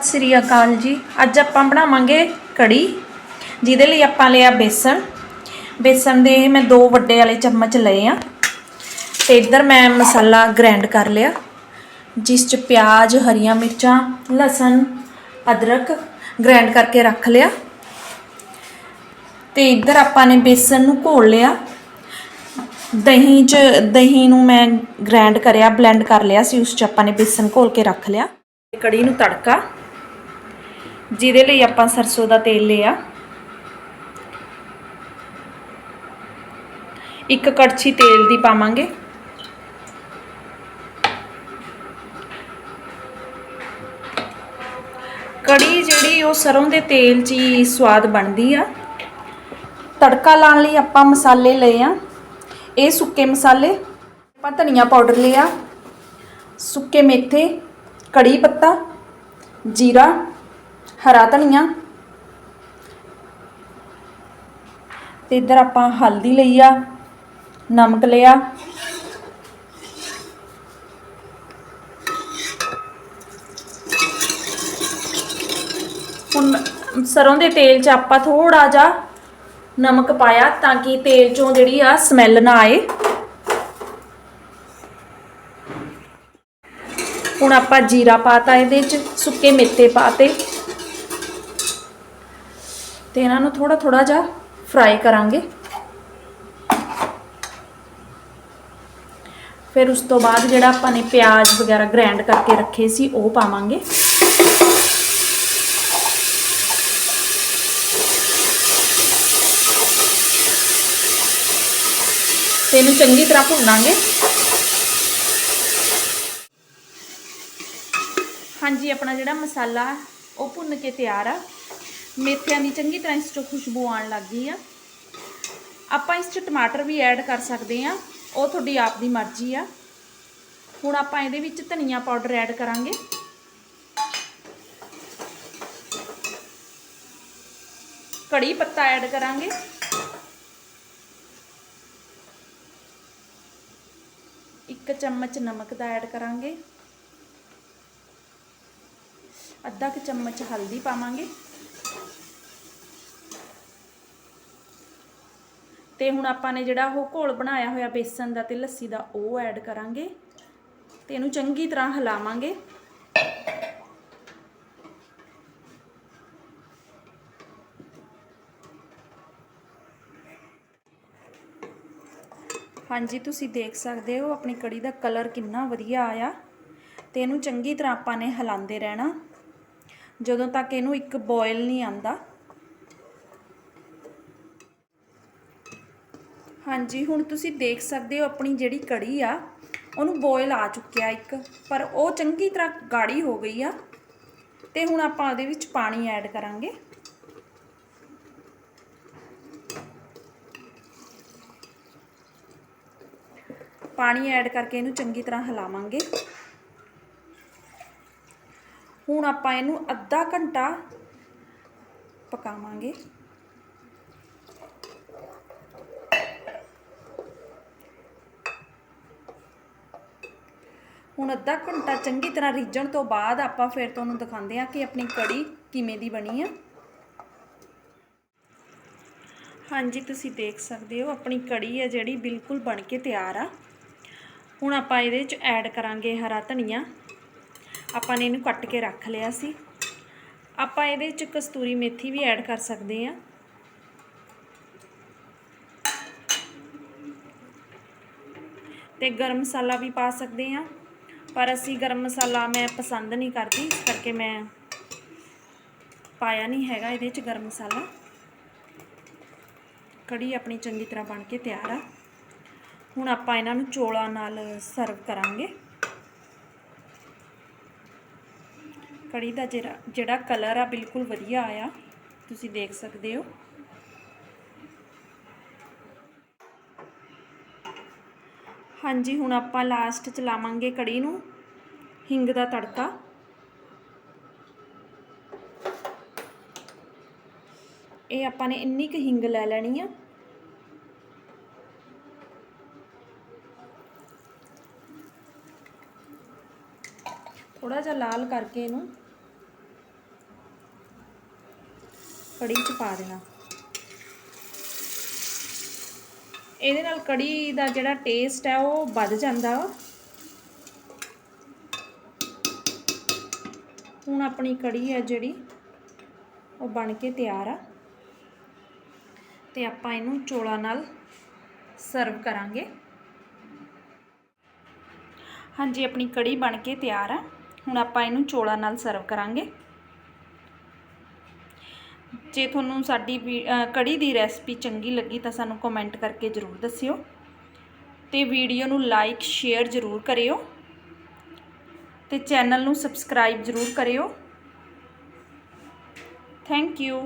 ਸਤਿ ਸ੍ਰੀ ਅਕਾਲ ਜੀ। ਅੱਜ ਆਪਾਂ ਬਣਾਵਾਂਗੇ ਕੜੀ, ਜਿਹਦੇ ਲਈ ਆਪਾਂ ਲਿਆ ਬੇਸਣ। ਬੇਸਣ ਦੇ ਮੈਂ ਦੋ ਵੱਡੇ ਵਾਲੇ ਚਮਚ ਲਏ ਆ। ਤੇ ਇੱਧਰ ਮੈਂ ਮਸਾਲਾ ਗ੍ਰਾਈਂਡ ਕਰ ਲਿਆ, ਜਿਸ ਚ ਪਿਆਜ਼, ਹਰੀਆਂ ਮਿਰਚਾਂ, ਲਸਣ, ਅਦਰਕ ਗ੍ਰਾਈਂਡ ਕਰਕੇ ਰੱਖ ਲਿਆ। ਤੇ ਇੱਧਰ ਆਪਾਂ ਨੇ ਬੇਸਣ ਨੂੰ ਘੋਲ ਲਿਆ। ਦਹੀਂ ਚ, ਦਹੀਂ ਨੂੰ ਮੈਂ ਗ੍ਰਾਈਂਡ ਕਰਿਆ ਬਲੈਂਡ ਕਰ ਲਿਆ ਸੀ, ਉਸ ਚ ਆਪਾਂ ਨੇ ਬੇਸਣ ਘੋਲ ਕੇ ਰੱਖ ਲਿਆ। ਕੜੀ ਨੂੰ ਤੜਕਾ। ਜਿਹਦੇ ਲਈ ਆਪਾਂ ਸਰਸੋਂ ਦਾ ਤੇਲ ਲਿਆ। ਇੱਕ ਕੜਛੀ ਤੇਲ ਦੀ ਪਾਵਾਂਗੇ। ਕੜੀ ਜਿਹੜੀ ਉਹ ਸਰੋਂ ਦੇ ਤੇਲ 'ਚ ਹੀ ਸਵਾਦ ਬਣਦੀ ਆ। ਤੜਕਾ ਲਾਉਣ ਲਈ ਆਪਾਂ ਮਸਾਲੇ ਲਏ ਆ। ਇਹ ਸੁੱਕੇ ਮਸਾਲੇ। ਆਪਾਂ ਧਨੀਆ ਪਾਊਡਰ ਲਿਆ। ਸੁੱਕੇ ਮੇਥੇ, ਕੜੀ ਪੱਤਾ, ਜੀਰਾ ਹਰਾ ਧਨੀਆ। ਤੇ ਇੱਧਰ ਆਪਾਂ ਹਲਦੀ ਲਈ ਆ, ਨਮਕ ਲਿਆ। ਹੁਣ ਸਰੋਂ ਦੇ ਤੇਲ 'ਚ ਆਪਾਂ ਥੋੜਾ ਜਿਹਾ ਨਮਕ ਪਾਇਆ ਤਾਂ ਕਿ ਤੇਲ 'ਚੋਂ ਜਿਹੜੀ ਆ ਸਮੈਲ ਨਾ ਆਏ। ਹੁਣ ਆਪਾਂ ਜੀਰਾ ਪਾਤਾ ਇਹਦੇ 'ਚ, ਸੁੱਕੇ ਮੇਥੇ ਪਾਤੇ। ਤੇ ਇਹਨਾਂ ਨੂੰ ਥੋੜਾ ਥੋੜਾ ਜਿਹਾ ਫਰਾਈ ਕਰਾਂਗੇ। ਫਿਰ ਉਸ ਤੋਂ ਬਾਅਦ ਜਿਹੜਾ ਆਪਾਂ ਨੇ ਪਿਆਜ਼ ਵਗੈਰਾ ਗ੍ਰਾਈਂਡ ਕਰਕੇ ਰੱਖੇ ਸੀ, ਉਹ ਪਾਵਾਂਗੇ। ਤੇ ਇਹਨੂੰ ਚੰਗੀ ਤਰ੍ਹਾਂ ਭੁੰਨਾਂਗੇ। ਹਾਂਜੀ, ਆਪਣਾ ਜਿਹੜਾ ਮਸਾਲਾ, ਉਹ ਭੁੰਨ ਕੇ ਤਿਆਰ ਆ। ਮੇਥਿਆਂ ਦੀ ਚੰਗੀ ਤਰ੍ਹਾਂ ਇਸ 'ਚੋਂ ਖੁਸ਼ਬੂ ਆਉਣ ਲੱਗ ਗਈ ਆ। ਆਪਾਂ ਇਸ 'ਚ ਟਮਾਟਰ ਵੀ ਐਡ ਕਰ ਸਕਦੇ ਆ। ਉਹ ਤੁਹਾਡੀ ਆਪ ਦੀ ਮਰਜ਼ੀ ਆ। ਹੁਣ ਆਪਾਂ ਇਹਦੇ ਵਿੱਚ ਧਨੀਆ ਪਾਊਡਰ ਐਡ ਕਰਾਂਗੇ। ਕੜੀ ਪੱਤਾ ਐਡ ਕਰਾਂਗੇ। ਇੱਕ ਚਮਚ ਨਮਕ ਦਾ ਐਡ ਕਰਾਂਗੇ। ਅੱਧਾ ਕੁ ਚਮਚ ਹਲਦੀ ਪਾਵਾਂਗੇ। ਤੇ ਹੁਣ ਆਪਾਂ ਨੇ ਜਿਹੜਾ ਉਹ ਘੋਲ ਬਣਾਇਆ ਹੋਇਆ ਬੇਸਨ ਦਾ ਤੇ ਲੱਸੀ ਦਾ, ਉਹ ਐਡ ਕਰਾਂਗੇ ਤੇ ਇਹਨੂੰ ਚੰਗੀ ਤਰ੍ਹਾਂ ਹਿਲਾਵਾਂਗੇ। ਹਾਂਜੀ, ਤੁਸੀਂ ਦੇਖ ਸਕਦੇ ਹੋ ਆਪਣੀ ਕੜੀ ਦਾ ਕਲਰ ਕਿੰਨਾ ਵਧੀਆ ਆਇਆ ਤੇ ਇਹਨੂੰ ਚੰਗੀ ਤਰ੍ਹਾਂ ਆਪਾਂ ਨੇ ਹਿਲਾਉਂਦੇ ਰਹਿਣਾ। ਜਦੋਂ ਤੱਕ ਇਹਨੂੰ ਇੱਕ ਬੋਇਲ ਨਹੀਂ ਆਂਦਾ ਹਾਂਜੀ, ਹੁਣ ਤੁਸੀਂ ਦੇਖ ਸਕਦੇ ਹੋ ਆਪਣੀ ਜਿਹੜੀ ਕੜੀ ਆ, ਉਹਨੂੰ ਬੋਇਲ ਆ ਚੁੱਕਿਆ ਇੱਕ, ਪਰ ਉਹ ਚੰਗੀ ਤਰ੍ਹਾਂ ਗਾੜੀ ਹੋ ਗਈ ਆ ਤੇ ਹੁਣ ਆਪਾਂ ਉਹਦੇ ਵਿੱਚ ਪਾਣੀ ਐਡ ਕਰਾਂਗੇ। ਪਾਣੀ ਐਡ ਕਰਕੇ ਇਹਨੂੰ ਚੰਗੀ ਤਰ੍ਹਾਂ ਹਿਲਾਵਾਂਗੇ। ਹੁਣ ਆਪਾਂ ਇਹਨੂੰ ਅੱਧਾ ਘੰਟਾ ਪਕਾਵਾਂਗੇ। ਹੁਣ ਅੱਧਾ ਘੰਟਾ ਚੰਗੀ ਤਰ੍ਹਾਂ ਰਿੱਝਣ ਤੋਂ ਬਾਅਦ ਆਪਾਂ ਫਿਰ ਤੁਹਾਨੂੰ ਦਿਖਾਉਂਦੇ ਹਾਂ ਕਿ ਆਪਣੀ ਕੜੀ ਕਿਵੇਂ ਦੀ ਬਣੀ ਆ। ਹਾਂਜੀ, ਤੁਸੀਂ ਦੇਖ ਸਕਦੇ ਹੋ ਆਪਣੀ ਕੜੀ ਹੈ ਜਿਹੜੀ ਬਿਲਕੁਲ ਬਣ ਕੇ ਤਿਆਰ ਆ। ਹੁਣ ਆਪਾਂ ਇਹਦੇ ਵਿੱਚ ਐਡ ਕਰਾਂਗੇ ਹਰਾ ਧਨੀਆ। ਆਪਾਂ ਨੇ ਇਹਨੂੰ ਕੱਟ ਕੇ ਰੱਖ ਲਿਆ ਸੀ। ਆਪਾਂ ਇਹਦੇ ਵਿੱਚ ਕਸਤੂਰੀ ਮੇਥੀ ਵੀ ਐਡ ਕਰ ਸਕਦੇ ਆ ਤੇ ਗਰਮ ਮਸਾਲਾ ਵੀ ਪਾ ਸਕਦੇ ਆ ਪਰ ਅਸੀਂ ਗਰਮ ਮਸਾਲਾ ਮੈਂ ਪਸੰਦ ਨਹੀਂ ਕਰਦੀ, ਇਸ ਕਰਕੇ ਮੈਂ ਪਾਇਆ ਨਹੀਂ ਹੈਗਾ ਇਹਦੇ ਵਿੱਚ ਗਰਮ ਮਸਾਲਾ। ਕੜੀ ਆਪਣੀ ਚੰਗੀ ਤਰ੍ਹਾਂ ਬਣ ਕੇ ਤਿਆਰ ਆ। ਹੁਣ ਆਪਾਂ ਇਹਨਾਂ ਨੂੰ ਚੋਲਾਂ ਨਾਲ ਸਰਵ ਕਰਾਂਗੇ। ਕੜੀ ਦਾ ਜਿਹੜਾ ਜਿਹੜਾ ਕਲਰ ਆ, ਬਿਲਕੁਲ ਵਧੀਆ ਆਇਆ। ਤੁਸੀਂ ਦੇਖ ਸਕਦੇ ਹੋ। ਹਾਂਜੀ, ਹੁਣ ਆਪਾਂ ਲਾਸਟ ਚ ਲਾਵਾਂਗੇ ਕੜੀ ਨੂੰ, ਹਿੰਗ ਦਾ ਤੜਕਾ। ਇਹ ਆਪਾਂ ਨੇ ਇੰਨੀ ਕੁ ਹਿੰਗ ਲੈ ਲੈਣੀ ਆ। ਥੋੜਾ ਜਿਹਾ ਲਾਲ ਕਰਕੇ ਇਹਨੂੰ ਕੜੀ 'ਚ ਪਾ ਦੇਣਾ। ਇਹਦੇ ਨਾਲ ਕੜੀ ਦਾ ਜਿਹੜਾ ਟੇਸਟ ਹੈ ਉਹ ਵੱਧ ਜਾਂਦਾ ਵਾ। ਹੁਣ ਆਪਣੀ ਕੜੀ ਹੈ ਜਿਹੜੀ, ਉਹ ਬਣ ਕੇ ਤਿਆਰ ਆ। ਤੇ ਆਪਾਂ ਇਹਨੂੰ ਚੋਲਾ ਨਾਲ ਸਰਵ ਕਰਾਂਗੇ। ਹਾਂਜੀ, ਆਪਣੀ ਕੜੀ ਬਣ ਕੇ ਤਿਆਰ ਆ। ਹੁਣ ਆਪਾਂ ਇਹਨੂੰ ਚੋਲਾ ਨਾਲ ਸਰਵ ਕਰਾਂਗੇ। ਜੇ ਤੁਹਾਨੂੰ ਸਾਡੀ ਵੀ- ਕੜੀ ਦੀ ਰੈਸਪੀ ਚੰਗੀ ਲੱਗੀ ਤਾਂ ਸਾਨੂੰ ਕਮੈਂਟ ਕਰਕੇ ਜ਼ਰੂਰ ਦੱਸਿਓ ਤੇ ਵੀਡੀਓ ਨੂੰ ਲਾਈਕ ਸ਼ੇਅਰ ਜ਼ਰੂਰ ਕਰਿਓ ਤੇ ਚੈਨਲ ਨੂੰ ਸਬਸਕ੍ਰਾਈਬ ਜ਼ਰੂਰ ਕਰਿਓ। Thank you